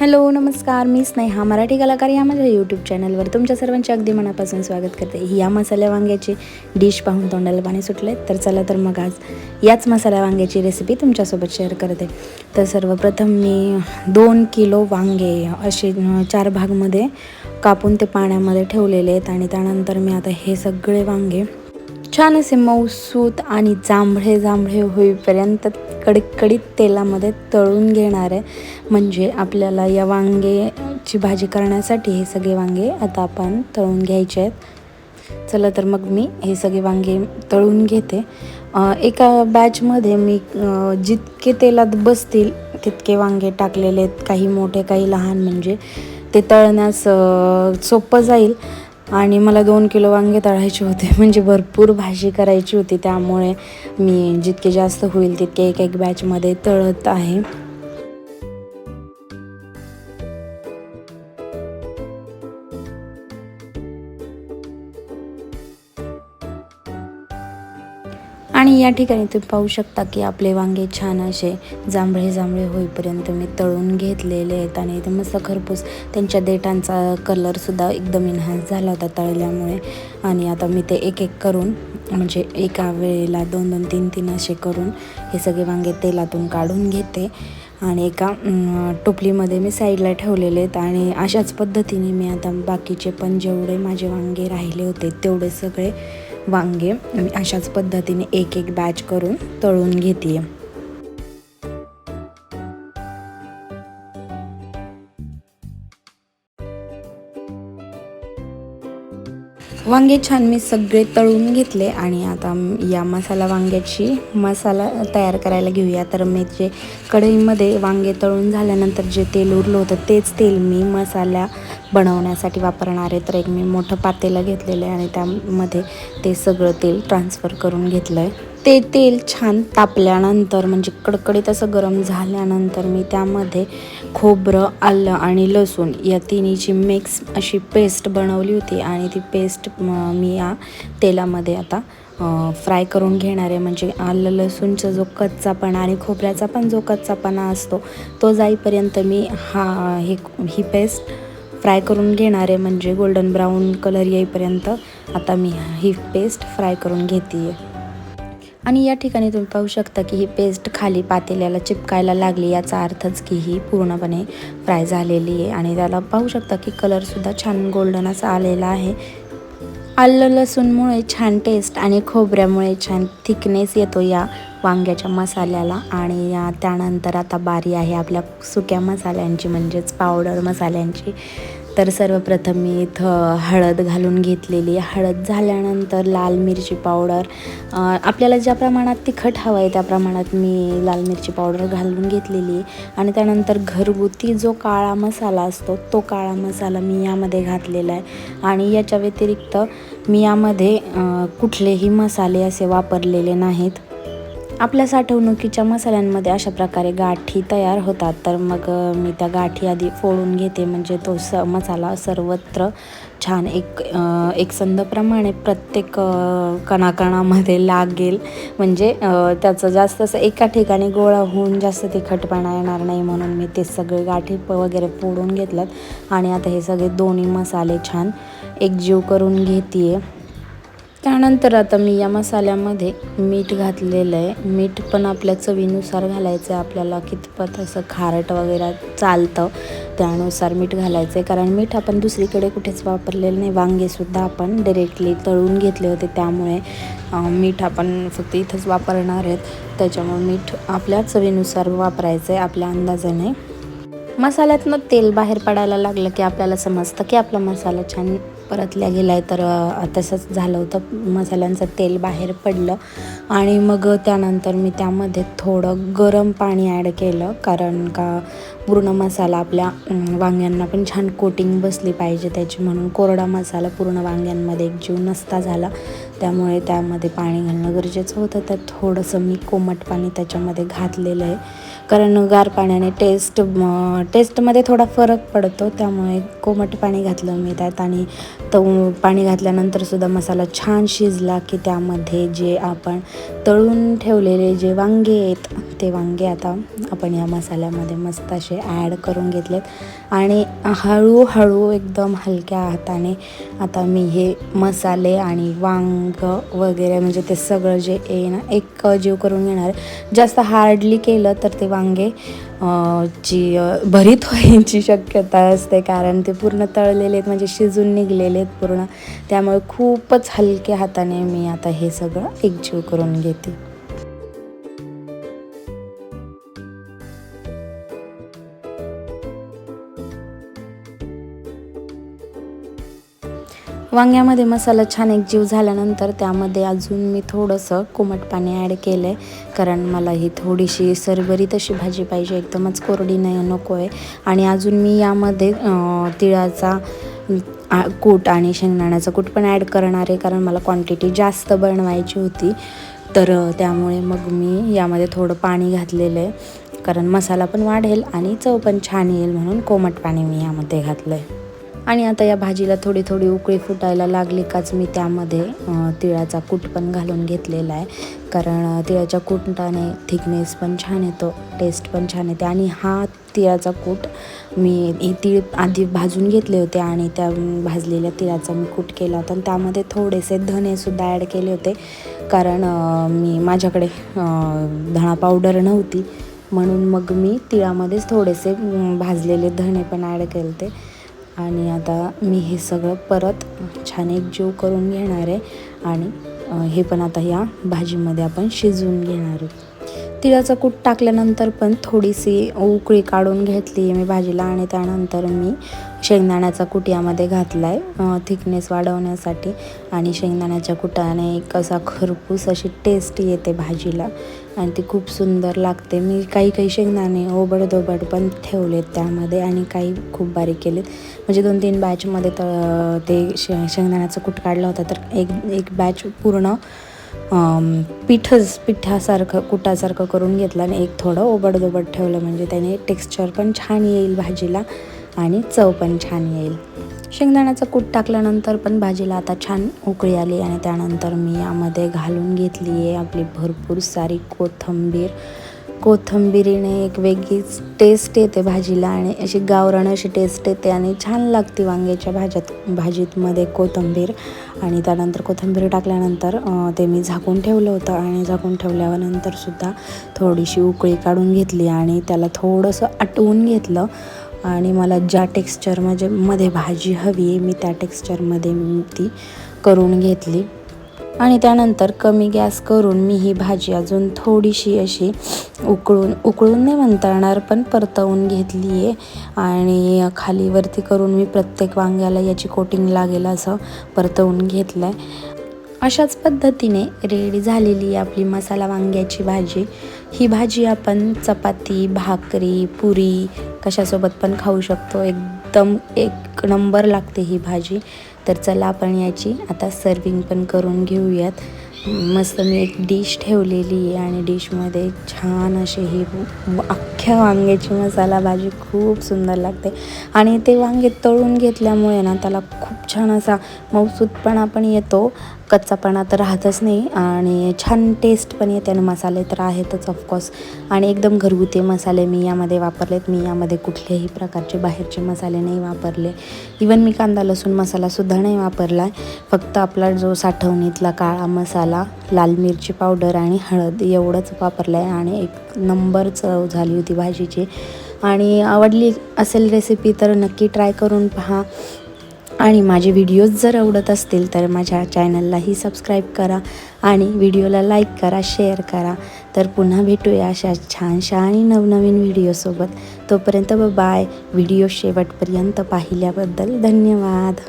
Hello नमस्कार. मी स्नेहा मराठी कलाकार. या माझ्या यूट्यूब चॅनलवर तुमच्या सर्वांचे अगदी मनापासून स्वागत करते. या मसाल्या वांग्याची डिश पाहून तोंडाला पाणी सुटले तर चला तर मग आज याच मसाल्या वांग्याची रेसिपी तुमच्यासोबत शेअर करते. तर सर्वप्रथम मी दोन किलो वांगे असे चार भागमध्ये कापून ते पाण्यामध्ये ठेवलेले आहेत. आणि त्यानंतर मी आता हे सगळे वांगे छान असे मऊसूत आणि जांभळे जांभळे होईपर्यंत कडकडीत तेलामध्ये तळून घेणार आहे म्हणजे आपल्याला या वांगेची भाजी करण्यासाठी हे सगळे वांगे आता आपण तळून घ्यायचे आहेत. चला तर मग मी हे सगळे वांगे तळून घेते. एका बॅचमध्ये मी जितके तेलात बसतील तितके वांगे टाकलेले आहेत. काही मोठे काही लहान म्हणजे ते तळण्यास सोपं जाईल. आणि मला दोन किलो वांगे तळायचे होते. म्हणजे भरपूर भाजी करायची होती. त्यामुळे मी जितके जास्त होईल तितके एक एक बॅचमध्ये तळत आहे. आणि या ठिकाणी तुम्ही पाहू शकता की आपले वांगे छान असे जांभळे जांभळे होईपर्यंत मी तळून घेतलेले आहेत आणि ते मस्त खरपूस त्यांच्या देठांचा कलरसुद्धा एकदम इन्हान्स झाला होता तळल्यामुळे. आणि आता मी ते एक एक करून म्हणजे एका वेळेला दोन दोन तीन तीन असे करून हे सगळे वांगे तेलातून काढून घेते. आणि एका टोपलीमध्ये मी साईडला ठेवलेले आहेत आणि अशाच पद्धतीने मी आता बाकीचे पण जेवढे माझे वांगे राहिले होते तेवढे सगळे वांगे. मी अशाच पद्धतीने एक एक बॅच करून तळून घेते वांगे छान मी सगळे तळून घेतले आणि आता या मसाला वांग्याची मसाला तयार करायला घेऊया. तर मी जे कढईमध्ये वांगे तळून झाल्यानंतर जे तेल उरलं होतं तेच तेल मी मसाला बनवण्यासाठी वापरणार आहे. तर एक मी मोठं पातेलं घेतलेलं आहे आणि त्यामध्ये ते सगळं तेल ट्रान्सफर करून घेतलं आहे ते तेल छान तापल्यानंतर म्हणजे कडकडीत असं गरम झाल्यानंतर मी त्यामध्ये खोबरं आलं आणि लसूण या तिन्हीची मिक्स अशी पेस्ट बनवली होती आणि ती पेस्ट मी या तेलामध्ये आता फ्राय करून घेणार आहे. म्हणजे आलं लसूणचा जो कच्चापणा आणि खोबऱ्याचा पण जो कच्चापणा असतो तो जाईपर्यंत मी हा हे ही पेस्ट फ्राय करून घेणार आहे. म्हणजे गोल्डन ब्राऊन कलर येईपर्यंत आता मी ही पेस्ट फ्राय करून घेते आहे आणि या ठिकाणी तुम्ही पाहू शकता की ही पेस्ट खाली पातेल्याला चिपकायला लागली. याचा अर्थच की ही पूर्णपणे फ्राय झालेली आहे. आणि त्याला पाहू शकता की कलरसुद्धा छान गोल्डन असा आलेला आहे. आलं लसूणमुळे छान टेस्ट आणि खोबऱ्यामुळे छान थिकनेस येतो या वांग्याच्या मसाल्याला. आणि या त्यानंतर आता बारी आहे आपल्या सुक्या मसाल्यांची म्हणजेच पावडर मसाल्यांची. तर सर्वप्रथम मी इथं हळद घालून घेतलेली. हळद झाल्यानंतर लाल मिरची पावडर आपल्याला ज्या प्रमाणात तिखट हवं आहे त्या प्रमाणात मी लाल मिरची पावडर घालून घेतलेली. आणि त्यानंतर घरगुती जो काळा मसाला असतो तो काळा मसाला मी यामध्ये घातलेला आहे. आणि याच्या व्यतिरिक्त मी यामध्ये कुठलेही मसाले असे वापरलेले नाहीत. आपल्या साठवणुकीच्या मसाल्यांमध्ये अशा प्रकारे गाठी तयार होतात. तर मग मी त्या गाठी आधी फोडून घेते. म्हणजे तो स मसाला सर्वत्र छान एक एकसंदप्रमाणे प्रत्येक कणाकणामध्ये लागेल. म्हणजे त्याचं जास्त असं एका ठिकाणी गोळा होऊन जास्त तिखटपणा येणार नाही म्हणून मी ते सगळे गाठी प वगैरे फोडून घेतल्यात. आणि आता हे सगळे दोन्ही मसाले छान एकजीव करून घेते आहे त्यानंतर आता मी या मसाल्यामध्ये मीठ घातलेलं आहे. मीठ पण आपल्या चवीनुसार घालायचं आहे. आपल्याला कितपत असं खारट वगैरे चालतं त्यानुसार मीठ घालायचं आहे. कारण मीठ आपण दुसरीकडे कुठेच वापरलेलं नाही. वांगेसुद्धा आपण डिरेक्टली तळून घेतले होते. त्यामुळे मीठ आपण फक्त इथंच वापरणार आहेत. त्याच्यामुळे मीठ आपल्या चवीनुसार वापरायचं आहे आपल्या अंदाजाने. मसाल्यातनं तेल बाहेर पडायला लागलं की आपल्याला समजतं की आपला मसाला छान परतल्या गेला आहे तर तसंच झालं होतं. मसाल्यांचं तेल बाहेर पडलं. आणि मग त्यानंतर मी त्यामध्ये थोडं गरम पाणी ॲड केलं. कारण का पूर्ण मसाला आपल्या वांग्यांना पण छान कोटिंग बसली पाहिजे त्याची. म्हणून कोरडा मसाला पूर्ण वांग्यांमध्ये एक जीव नसता झाला. त्यामुळे त्यामध्ये पाणी घालणं गरजेचं होतं. तर थोडंसं मी कोमट पाणी त्याच्यामध्ये घातलेलं आहे. कारण गार पाण्याने टेस्ट टेस्टमध्ये थोडा फरक पडतो. त्यामुळे कोमट पाणी घातलं मी त्यात. आणि तो पाणी घातल्यानंतरसुद्धा मसाला छान शिजला की त्यामध्ये जे आपण तळून ठेवलेले जे वांगे आहेत ते वांगे आता आपण या मसाल्यामध्ये मस्त असे ॲड करून घेतलेत. आणि हळूहळू एकदम हलक्या हाताने आता मी हे मसाले आणि वांग वगैरे म्हणजे ते सगळं जे आहे ना एक जीव करून घेणार. आहे. जास्त हार्डली केलं तर ते वांगे जी भरीत व्हायची शक्यता असते कारण ते पूर्ण तळलेले आहेत म्हणजे शिजून निघलेले आहेत पूर्ण. त्यामुळे खूपच हलक्या हाताने मी आता हे सगळं एकजीव करून घेते. वांग्यामध्ये मसाला छान एक जीव झाल्यानंतर त्यामध्ये अजून मी थोडंसं कोमट पाणी ॲड केलं आहे कारण मला ही थोडीशी सरबरीत अशी भाजी पाहिजे. एकदमच कोरडी नाही नको आहे आणि अजून मी यामध्ये तिळाचा कूट आणि शेंगदाण्याचा कूट पण ॲड करणार आहे. कारण मला क्वांटिटी जास्त बनवायची होती. तर त्यामुळे मग मी यामध्ये थोडं पाणी घातलेलं आहे कारण मसाला पण वाढेल आणि चव पण छान येईल म्हणून कोमट पाणी मी यामध्ये घातलं आहे आणि आता या भाजीला थोडी थोडी उकळी फुटायला लागली काच मी त्यामध्ये तिळाचा कूट पण घालून घेतलेला आहे. कारण तिळाच्या कुटाने थिकनेस पण छान येतो टेस्ट पण छान येते. आणि हा तिळाचा कूट मी हे तीळ आधी भाजून घेतले होते आणि त्या भाजलेल्या तिळाचा मी कूट केला होता. आणि त्यामध्ये थोडेसे धनेसुद्धा ॲड केले होते. कारण मी माझ्याकडे धणा पावडर नव्हती. म्हणून मग मी तिळामध्येच थोडेसे भाजलेले धणे पण ॲड केले होते. आणि आता मी हे सगळं परत छान एक जीव करून घेणार आहे आणि हे पण आता या भाजीमध्ये आपण शिजवून घेणार आहे. तिळाचा कूट टाकल्यानंतर पण थोडीशी उकळी काढून घेतली आहे मी भाजीला आणि त्यानंतर मी शेंगदाण्याचा कूट यामध्ये घातला आहे थिकनेस वाढवण्यासाठी. आणि शेंगदाण्याच्या कुटाने एक असा खरपूस अशी टेस्ट येते भाजीला. आणि ती खूप सुंदर लागते. मी काही काही शेंगदाणे ओबडधोबड पण ठेवलेत त्यामध्ये आणि काही खूप बारीक केलेत. म्हणजे दोन तीन बॅचमध्ये तर ते शे शेंगदाण्याचं कूट काढलं होतं तर एक एक बॅच पूर्ण अम, पिठच पिठासारखं कुटासारखं करून घेतलं आणि एक थोडं ओबडधोबड ठेवलं. म्हणजे त्याने टेक्स्चर पण छान येईल भाजीला आणि चव पण छान येईल. शेंगदाण्याचं कूट टाकल्यानंतर पण भाजीला आता छान उकळी आली आणि त्यानंतर मी यामध्ये घालून घेतली आहे आपली भरपूर सारी कोथिंबीर. कोथिंबिरीने एक वेगळीच टेस्ट येते भाजीला आणि अशी गावरण अशी टेस्ट येते आणि छान लागते वांग्याच्या भाज्यात भाजीतमध्ये कोथिंबीर. आणि त्यानंतर कोथिंबीर टाकल्यानंतर ते मी झाकून ठेवलं होतं आणि झाकून ठेवल्यानंतरसुद्धा थोडीशी उकळी काढून घेतली आणि त्याला थोडंसं आटवून घेतलं. आणि मला ज्या टेक्स्चर म्हणजे मध्ये भाजी हवी आहे मी त्या टेक्स्चरमध्ये ती करून घेतली. आणि त्यानंतर कमी गॅस करून मी ही भाजी अजून थोडीशी अशी उकळून उकळून नाही म्हणता येणार पण परतवून घेतली आहे. आणि खाली वरती करून मी प्रत्येक वांग्याला याची कोटिंग लागेल असं परतवून घेतलं आहे अशाच पद्धतीने रेडी झालेली आहे आपली मसाला वांग्याची भाजी. ही भाजी आपण चपाती भाकरी पुरी कशासोबत पण खाऊ शकतो. एकदम एक नंबर लागते ही भाजी. तर चला आपण याची आता सर्विंग पण करून घेऊयात. मस्त मी एक डिश ठेवलेली आहे आणि डिशमध्ये छान अशी ही अख्ख्या वांग्याची मसाला भाजी खूप सुंदर लागते. आणि ते वांगे तळून घेतल्यामुळे ना त्याला खूप छान असा मौसूदपणा पण येतो. कच्चापणा तर राहतच नाही आणि छान टेस्ट पण येते आणि मसाले तर आहेतच ऑफकोर्स आणि एकदम घरगुती मसाले मी यामध्ये वापरलेत. मी यामध्ये कुठल्याही प्रकारचे बाहेरचे मसाले नाही वापरले. इवन मी कांदा लसूण मसालासुद्धा नाही वापरला. फक्त आपला जो साठवणीतला काळा मसाला लाल मिरची पावडर आणि हळद एवढंच वापरलं आहे आणि एक नंबर चव झाली होती भाजीची. आणि आवडली असेल रेसिपी तर नक्की ट्राय करून पहा. आणि माझे व्हिडिओज जर आवडत असतील तर माझ्या चॅनललाही सबस्क्राईब करा आणि व्हिडिओला लाईक करा शेअर करा. तर पुन्हा भेटूया अशा छानशा आणि नवनवीन व्हिडिओसोबत तोपर्यंत बाय व्हिडिओ शेवटपर्यंत पाहिल्याबद्दल धन्यवाद.